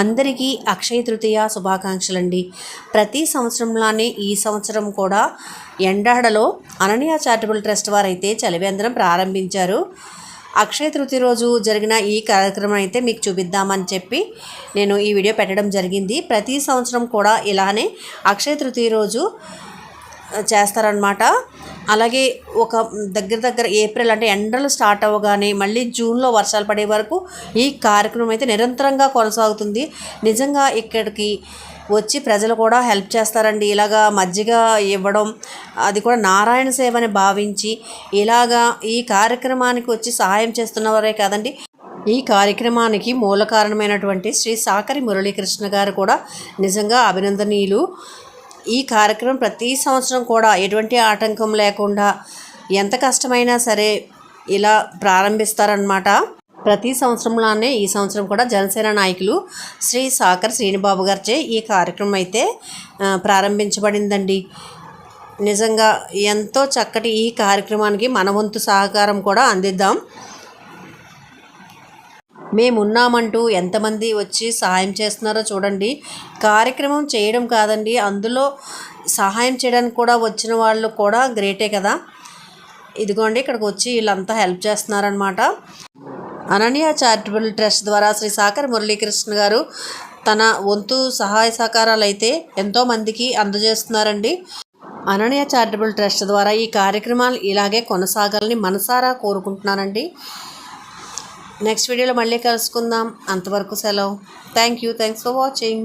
అందరికీ అక్షయ తృతీయ శుభాకాంక్షలండి. ప్రతి సంవత్సరంలానే ఈ సంవత్సరం కూడా ఎండాడలో అనన్య చారిటబుల్ ట్రస్ట్ వారైతే చలివేంద్రం ప్రారంభించారు. అక్షయ తృతీయ రోజు జరిగిన ఈ కార్యక్రమం అయితే మీకు చూపిద్దామని చెప్పి నేను ఈ వీడియో పెట్టడం జరిగింది. ప్రతి సంవత్సరం కూడా ఇలానే అక్షయ తృతీయ రోజు చేస్తారనమాట అలాగే ఒక దగ్గర దగ్గర ఏప్రిల్ అంటే ఎండలు స్టార్ట్ అవ్వగానే మళ్ళీ జూన్లో వర్షాలు పడే వరకు ఈ కార్యక్రమం అయితే నిరంతరంగా కొనసాగుతుంది. నిజంగా ఇక్కడికి వచ్చి ప్రజలు కూడా హెల్ప్ చేస్తారండి. ఇలాగా మజ్జిగ ఇవ్వడం అది కూడా నారాయణ సేవని భావించి ఇలాగా ఈ కార్యక్రమానికి వచ్చి సహాయం చేస్తున్నవారే కాదండి. ఈ కార్యక్రమానికి మూల కారణమైనటువంటి శ్రీ సాకరి మురళీకృష్ణ గారు కూడా నిజంగా అభినందనీయులు. ఈ కార్యక్రమం ప్రతి సంవత్సరం కూడా ఎటువంటి ఆటంకం లేకుండా ఎంత కష్టమైనా సరే ఇలా ప్రారంభిస్తారనమాట ప్రతి సంవత్సరంలానే ఈ సంవత్సరం కూడా జనసేన నాయకులు శ్రీ సాకర్ శ్రీనిబాబు గారిచే ఈ కార్యక్రమం అయితే ప్రారంభించబడిందండి. నిజంగా ఎంతో చక్కటి ఈ కార్యక్రమానికి మన వంతు సహకారం కూడా అందిద్దాం. మేమున్నామంటూ ఎంతమంది వచ్చి సహాయం చేస్తున్నారో చూడండి. కార్యక్రమం చేయడం కాదండి. అందులో సహాయం చేయడానికి కూడా వచ్చిన వాళ్ళు కూడా గ్రేటే కదా. ఇదిగోండి ఇక్కడికి వచ్చి వీళ్ళంతా హెల్ప్ చేస్తున్నారనమాట అనన్య చారిటబుల్ ట్రస్ట్ ద్వారా శ్రీ సాకర్ మురళీకృష్ణ గారు తన వంతు సహాయ సహకారాలు అయితే ఎంతోమందికి అందజేస్తున్నారండి. అనన్య చారిటబుల్ ట్రస్ట్ ద్వారా ఈ కార్యక్రమాలు ఇలాగే కొనసాగాలని మనసారా కోరుకుంటున్నానండి. నెక్స్ట్ వీడియోలో మళ్ళీ కలుసుకుందాం. అంతవరకు సెలవు. Thank you thanks for watching